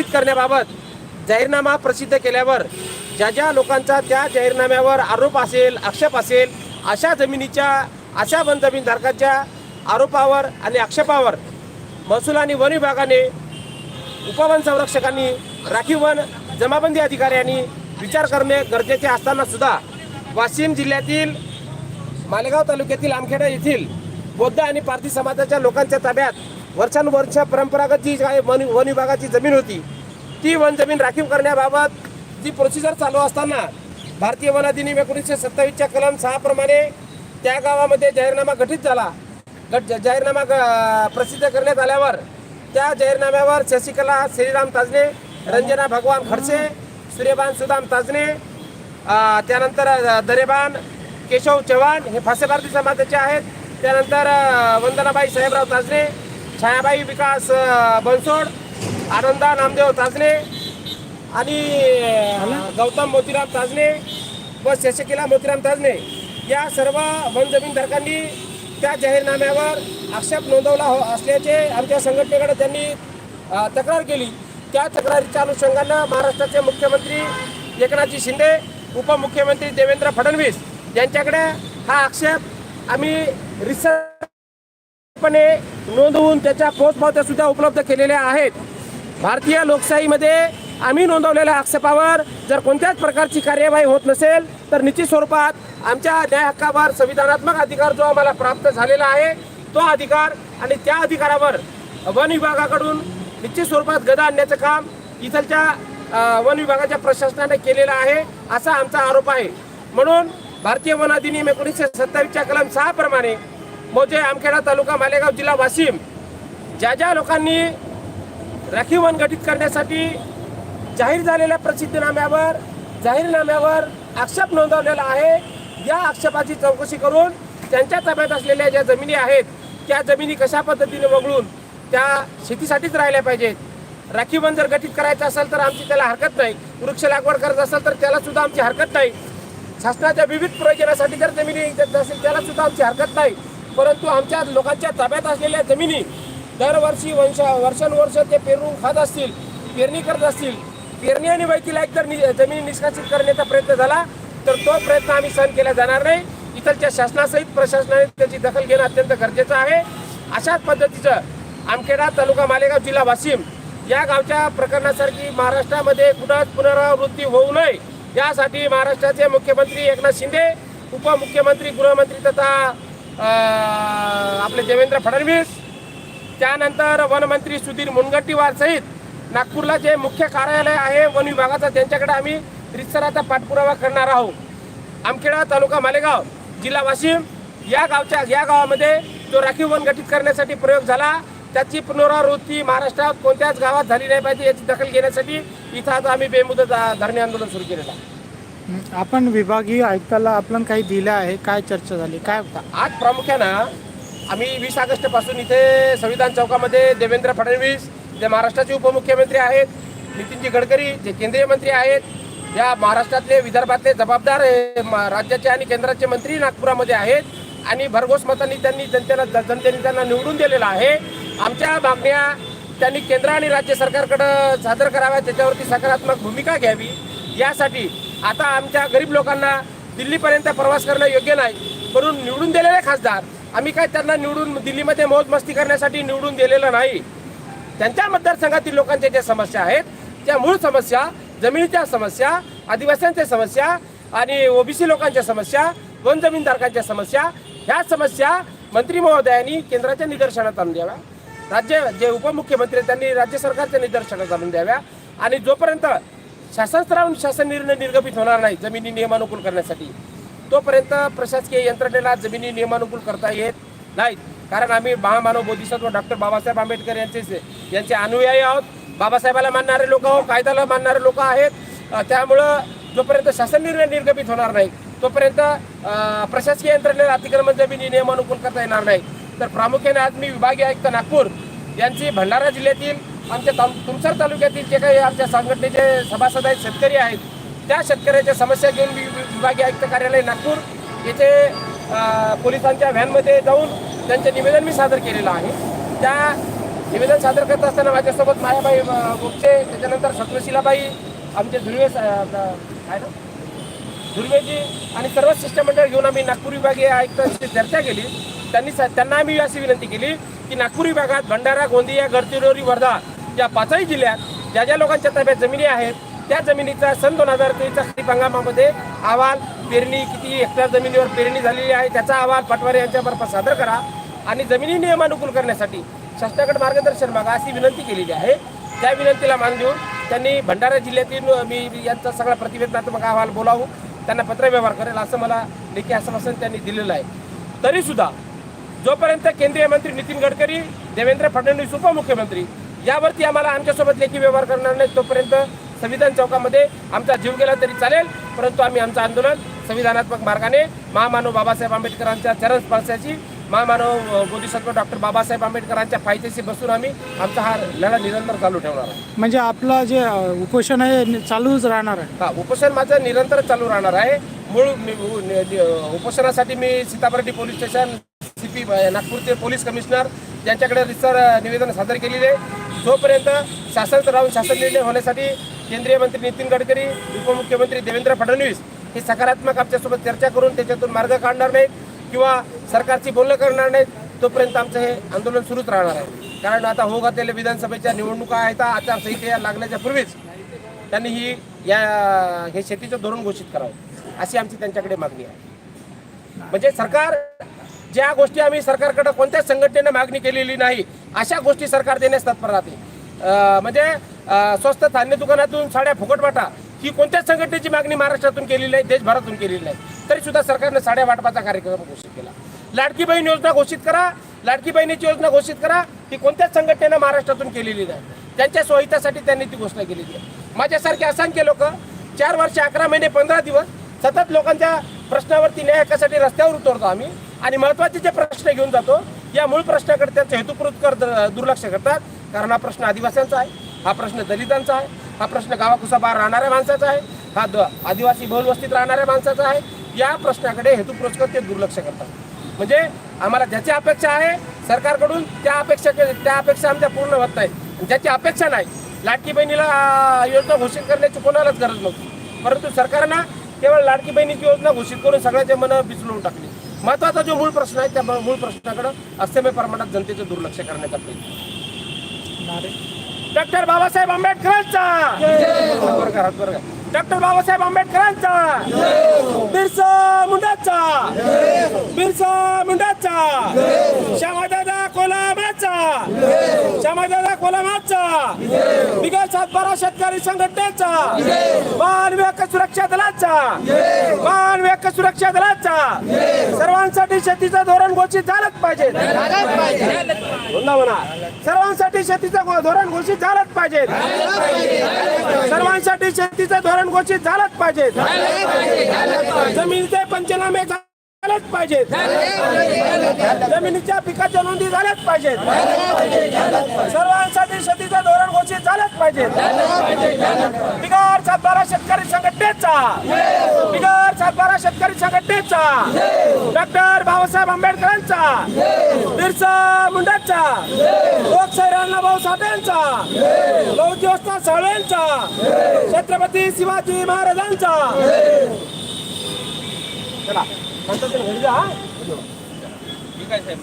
गठीत करण्याबाबत जाहीरनामा प्रसिद्ध केल्यावर ज्या ज्या लोकांचा त्या जाहीरनाम्यावर आरोप असेल आक्षेप असेल अशा जमिनीच्या अशा वन जमीनधारकांच्या आरोपावर आणि आक्षेपावर महसूल आणि वन विभागाने उपवन संरक्षकांनी राखीव वन जमाबंदी अधिकाऱ्यांनी विचार करणे गरजेचे असताना सुद्धा वाशिम जिल्ह्यातील मालेगाव तालुक्यातील आमखेडा येथील बौद्ध आणि पारधी समाजाच्या लोकांच्या ताब्यात वर्षानुवर्ष परंपरागत जी काय वन वन विभागाची जमीन होती ती वन जमीन राखीव करण्याबाबत जी प्रोसिजर चालू असताना भारतीय वन अधिनियम एकोणीसशे सत्तावीसच्या कलम सहाप्रमाणे त्या गावामध्ये जाहीरनामा गठीत झाला. गट जाहीरनामा ग- प्रसिद्ध करण्यात आल्यावर त्या जाहीरनाम्यावर शशिकला श्रीराम ताजने रंजना भगवान खडसे सूर्यबान सुदाम ताजने त्यानंतर दरेबान केशव चव्हाण हे फासेबारती समाजाचे आहेत. त्यानंतर वंदनाबाई साहेबराव ताजने छायाबाई विकास बनसोड आनंदा नामदेव ताजने आणि गौतम मोतीराम ताजने व शशकिला मोतीराम ताजने या सर्व वनजमीनधारकांनी त्या जाहीरनाम्यावर आक्षेप नोंदवला हो असल्याचे आमच्या संघटनेकडे त्यांनी तक्रार केली. त्या तक्रारीच्या अनुषंगानं महाराष्ट्राचे मुख्यमंत्री एकनाथजी शिंदे उपमुख्यमंत्री देवेंद्र फडणवीस यांच्याकडे हा आक्षेप आम्ही पणे नोंदवून त्याच्या पोचपावत्या सुद्धा उपलब्ध केलेल्या आहेत. भारतीय लोकशाहीमध्ये आम्ही नोंदवलेल्या आक्षेपावर जर कोणत्याच प्रकारची कार्यवाही होत नसेल तर निश्चित स्वरूपात आमच्या न्याय हक्कावर संविधानात्मक अधिकार जो आम्हाला प्राप्त झालेला आहे तो अधिकार आणि त्या अधिकारावर वन विभागाकडून निश्चित स्वरूपात गदा आणण्याचं काम इथलच्या वन विभागाच्या प्रशासनाने केलेलं आहे असा आमचा आरोप आहे. म्हणून भारतीय वन अधिनियम एकोणीसशे सत्तावीसच्या कलम सहा प्रमाणे मोजे आमखेडा तालुका मालेगाव जिल्हा वाशिम. ज्या ज्या लोकांनी राखीव वन गठीत करण्यासाठी जाहीर झालेल्या प्रसिद्धीनाम्यावर जाहीरनाम्यावर आक्षेप नोंदवलेला आहे या आक्षेपाची चौकशी करून त्यांच्या ताब्यात असलेल्या ज्या जमिनी आहेत त्या जमिनी कशा पद्धतीने वगळून त्या शेतीसाठीच राहिल्या पाहिजेत. राखीव वन जर गठीत करायचं असेल तर आमची त्याला हरकत नाही. वृक्ष लागवड करत असेल तर त्याला सुद्धा आमची हरकत नाही. शासनाच्या विविध प्रयोजनासाठी जर जमिनी असेल त्याला सुद्धा आमची हरकत नाही. परंतु आमच्या लोकांच्या ताब्यात असलेल्या जमिनी दरवर्षी वंशा वर्षानुवर्ष ते पेरून खात असतील पेरणी करत असतील पेरणी आणि वैकीला एकतर नि- जमिनी निष्कासित करण्याचा प्रयत्न झाला तर तो प्रयत्न आम्ही सहन केला जाणार नाही. इथलच्या शासनासहित प्रशासनाने त्याची दखल घेणं अत्यंत गरजेचं आहे. अशाच पद्धतीचं आमखेडा तालुका मालेगाव जिल्हा वाशिम या गावच्या प्रकरणासारखी महाराष्ट्रामध्ये कुणाच पुनरावृत्ती होऊ नये. यासाठी महाराष्ट्राचे मुख्यमंत्री एकनाथ शिंदे उपमुख्यमंत्री गृहमंत्री तथा आपले देवेंद्र फडणवीस त्यानंतर वनमंत्री सुधीर मुनगंटीवार सहित नागपूरला जे मुख्य कार्यालय आहे वन विभागाचं त्यांच्याकडे आम्ही रितसराचा पाठपुरावा करणार आहोत. आमखेडा तालुका मालेगाव जिल्हा वाशिम या गावच्या या गावामध्ये जो राखीव वन गठीत करण्यासाठी प्रयोग झाला त्याची पुनरावृत्ती महाराष्ट्रात कोणत्याच गावात झाली नाही पाहिजे याची दखल घेण्यासाठी इथं आता आम्ही बेमुदत धरणे आंदोलन सुरू केलेलं आहे. आपण विभागीय आयुक्ताला आपण काही दिलं आहे काय चर्चा झाली काय होता? आज प्रामुख्यानं आम्ही वीस ऑगस्टपासून इथे संविधान चौकामध्ये देवेंद्र फडणवीस जे महाराष्ट्राचे उपमुख्यमंत्री आहेत नितीनजी गडकरी जे केंद्रीय मंत्री आहेत या महाराष्ट्रातले विदर्भातले जबाबदार हे म- राज्याचे आणि केंद्राचे मंत्री नागपुरामध्ये आहेत आणि भरघोस मतांनी त्यांनी जनतेला जनतेने त्यांना निवडून दिलेलं आहे. आमच्या मागण्या त्यांनी केंद्र आणि राज्य सरकारकडं सादर कराव्या त्याच्यावरती सकारात्मक भूमिका घ्यावी. यासाठी आता आमच्या गरीब लोकांना दिल्लीपर्यंत प्रवास करणं योग्य नाही. म्हणून निवडून दिलेले खासदार आम्ही काय त्यांना निवडून दिल्लीमध्ये मौज मस्ती करण्यासाठी निवडून दिलेलं नाही. त्यांच्या मतदारसंघातील लोकांच्या ज्या समस्या आहेत त्या मूळ समस्या जमिनीच्या समस्या आदिवासींच्या समस्या आणि ओबीसी लोकांच्या समस्या वन जमीनधारकांच्या समस्या ह्या समस्या मंत्री महोदयांनी केंद्राच्या निदर्शनात आणून द्याव्या. राज्य जे उपमुख्यमंत्री त्यांनी राज्य सरकारच्या निदर्शनात आणून द्याव्या. आणि जोपर्यंत शासन स्तरावरून शासन निर्णय निर्गमित होणार नाही जमिनी नियमानुकूल करण्यासाठी. तोपर्यंत प्रशासकीय यंत्रणेला जमिनी नियमानुकूल करता येत नाहीत. कारण आम्ही महामानव बोधिसत्व डॉक्टर बाबासाहेब आंबेडकर यांचे यांचे अनुयायी आहोत. बाबासाहेबाला मानणारे लोक आहोत कायद्याला मानणारे लोक आहेत. त्यामुळं जोपर्यंत शासन निर्णय निर्गमित होणार नाही तोपर्यंत प्रशासकीय यंत्रणेला अतिक्रमण जमिनी नियमानुकूल करता येणार नाही. तर प्रामुख्याने आज मी विभागीय आयुक्त नागपूर यांची भंडारा जिल्ह्यातील आमच्या ताल तुमसर तालुक्यातील जे काही आमच्या संघटनेचे सभासद आहेत शेतकरी आहेत त्या शेतकऱ्याच्या समस्या घेऊन मी विभागीय आयुक्त कार्यालय नागपूर येथे पोलिसांच्या व्हॅनमध्ये जाऊन त्यांचे निवेदन मी सादर केलेलं आहे. त्या निवेदन सादर करत असताना माझ्यासोबत मायाबाई अं, गुप्ते त्याच्यानंतर शत्रुशिलाबाई आमचे धुर्वे स- काय ना? दुर्वेजी आणि सर्व शिष्टमंडळ घेऊन आम्ही नागपूर विभागीय आयुक्तांशी चर्चा केली. त्यांनी स- त्यांना आम्ही अशी विनंती केली की नागपूर विभागात भंडारा गोंदिया गडचिरोली वर्धा या पाचही जिल्ह्यात ज्या ज्या लोकांच्या ताब्यात जमिनी आहेत त्या जमिनीचा सन दोन हजार तेवीसच्या खरीप हंगामामध्ये अहवाल पेरणी किती हेक्टर जमिनीवर पेरणी झालेली आहे त्याचा अहवाल पटवारे यांच्यामार्फत सादर करा आणि जमिनी नियमानुकूल करण्यासाठी शासनाकडे मार्गदर्शन मागा अशी विनंती केलेली आहे. त्या विनंतीला मान देऊन त्यांनी भंडारा जिल्ह्यातील मी यांचा सगळा प्रतिवेदनात्मक अहवाल बोलावू त्यांना पत्रव्यवहार करेल असं मला लेखी आश्वासन त्यांनी दिलेलं आहे. तरी सुद्धा जोपर्यंत केंद्रीय मंत्री नितीन गडकरी देवेंद्र फडणवीस उपमुख्यमंत्री यावरती आम्हाला आमच्यासोबत लेखी व्यवहार करणार नाही तोपर्यंत संविधान चौकामध्ये आमचा जीव गेला तरी चालेल. परंतु आम्ही आमचं आंदोलन संविधानात्मक मार्गाने महामानव बाबासाहेब आंबेडकरांच्या चरण स्पर्शाची महामानव बोधिसत्व डॉक्टर बाबासाहेब आंबेडकरांच्या पायथ्याशी बसून आम्ही आमचा हा लढा निरंतर चालू ठेवणार आहे म्हणजे आपलं जे उपोषण आहे चालूच राहणार आहे. हा उपोषण माझं निरंतर चालू राहणार आहे. मूळ उपोषणासाठी मी Sitabardi police station C P नागपूरचे पोलीस कमिशनर यांच्याकडे रिसर निवेदन सादर केलेले आहे. जोपर्यंत शासन राहून शासन निर्णय होण्यासाठी केंद्रीय मंत्री नितीन गडकरी उपमुख्यमंत्री देवेंद्र फडणवीस हे सकारात्मक आमच्यासोबत चर्चा करून त्याच्यातून मार्ग काढणार नाहीत किंवा सरकारची बोलणं करणार नाहीत तोपर्यंत आमचं हे आंदोलन सुरूच राहणार आहे. कारण आता हो घातलेल्या विधानसभेच्या निवडणुका आहेत आचारसंहिता लागण्याच्या पूर्वीच त्यांनी ही या हे शेतीचं धोरण घोषित करावं. अशी आमची त्यांच्याकडे मागणी आहे. म्हणजे सरकार ज्या गोष्टी आम्ही सरकारकडे कोणत्याच संघटनेनं मागणी केलेली नाही अशा गोष्टी सरकार देण्यास तत्पर राहते. म्हणजे स्वस्त धान्य दुकानातून साड्या फुकट वाटा ही कोणत्याच संघटनेची मागणी महाराष्ट्रातून केलेली नाही देशभरातून केलेली नाही. तरी सुद्धा सरकारनं साड्या वाटपाचा कार्यक्रम घोषित केला. लाडकी बहीण योजना घोषित करा लाडकी बहिणीची योजना घोषित करा ही कोणत्याच संघटनेनं महाराष्ट्रातून केलेली नाही. त्यांच्या सोयीतासाठी त्यांनी ती घोषणा केलेली आहे. माझ्यासारखे असंख्य लोक चार वर्ष अकरा महिने पंधरा दिवस सतत लोकांच्या प्रश्नावरती न्याय हक्कासाठी रस्त्यावर उतरतो आम्ही. आणि महत्त्वाचे जे प्रश्न घेऊन जातो या मूळ प्रश्नाकडे त्यांचं हेतुपुरस्कर द- दुर्लक्ष करतात. कारण हा प्रश्न आदिवासींचा आहे हा प्रश्न दलितांचा आहे हा प्रश्न गावाकुसाबाहेर राहणाऱ्या माणसाचा आहे हा आदिवासी बहुल वस्तीत राहणाऱ्या माणसाचा आहे. या प्रश्नाकडे हेतुपुरस्कर ते दुर्लक्ष करतात. म्हणजे आम्हाला ज्याची अपेक्षा आहे सरकारकडून त्या अपेक्षा त्या अपेक्षा आमच्या पूर्ण होत नाही. ज्याची अपेक्षा नाही लाडकी बहिणीला योजना घोषित करण्याची कोणालाच गरज नव्हती. परंतु सरकारनं केवळ लाडकी बहिणीची योजना घोषित करून सगळ्याचे मनं बिचलवून टाकली. महत्त्वाचा जो मूळ प्रश्न आहे त्या मूळ प्रश्नाकडे असेम्य प्रमाणात जनतेचं दुर्लक्ष करण्याचा प्रयत्न. नारे. डॉक्टर बाबासाहेब आंबेडकरांचा. डॉक्टर बाबासाहेब आंबेडकरांचा! बिरसा मुंडाचा बिरसा मुंडाचा कोलामाचा बिगर सातबारा शेतकरी संघटनेचा. मानवी हक्क सुरक्षा दलाचा. मानवी हक्क सुरक्षा दलाचा. सर्वांसाठी शेतीचं धोरण घोषित झालंच पाहिजे. म्हणा. सर्वांसाठी शेतीचं धोरण घोषित झालंच पाहिजे. सर्वांसाठी शेतीचं धोरण घोषित झालंच पाहिजे. जमिनीचे पंचनामे झालेच पाहिजेत जमिनीच्या पिकाच्या नोंदी झाल्याच पाहिजेत. सर्वांसाठी झालंच पाहिजे. बिगार सातबारा शेतकरी संघटनेचा. बिगार सातबारा शेतकरी संघटनेचा. डॉक्टर बाबासाहेब आंबेडकरांचा. बिरसा मुंडांचा. लोकशाही भाऊ साठेंचा. लौज्योत्सव साळेंचा छत्रपती शिवाजी महाराजांचा. चला घरी जा ठीक आहे साहेब.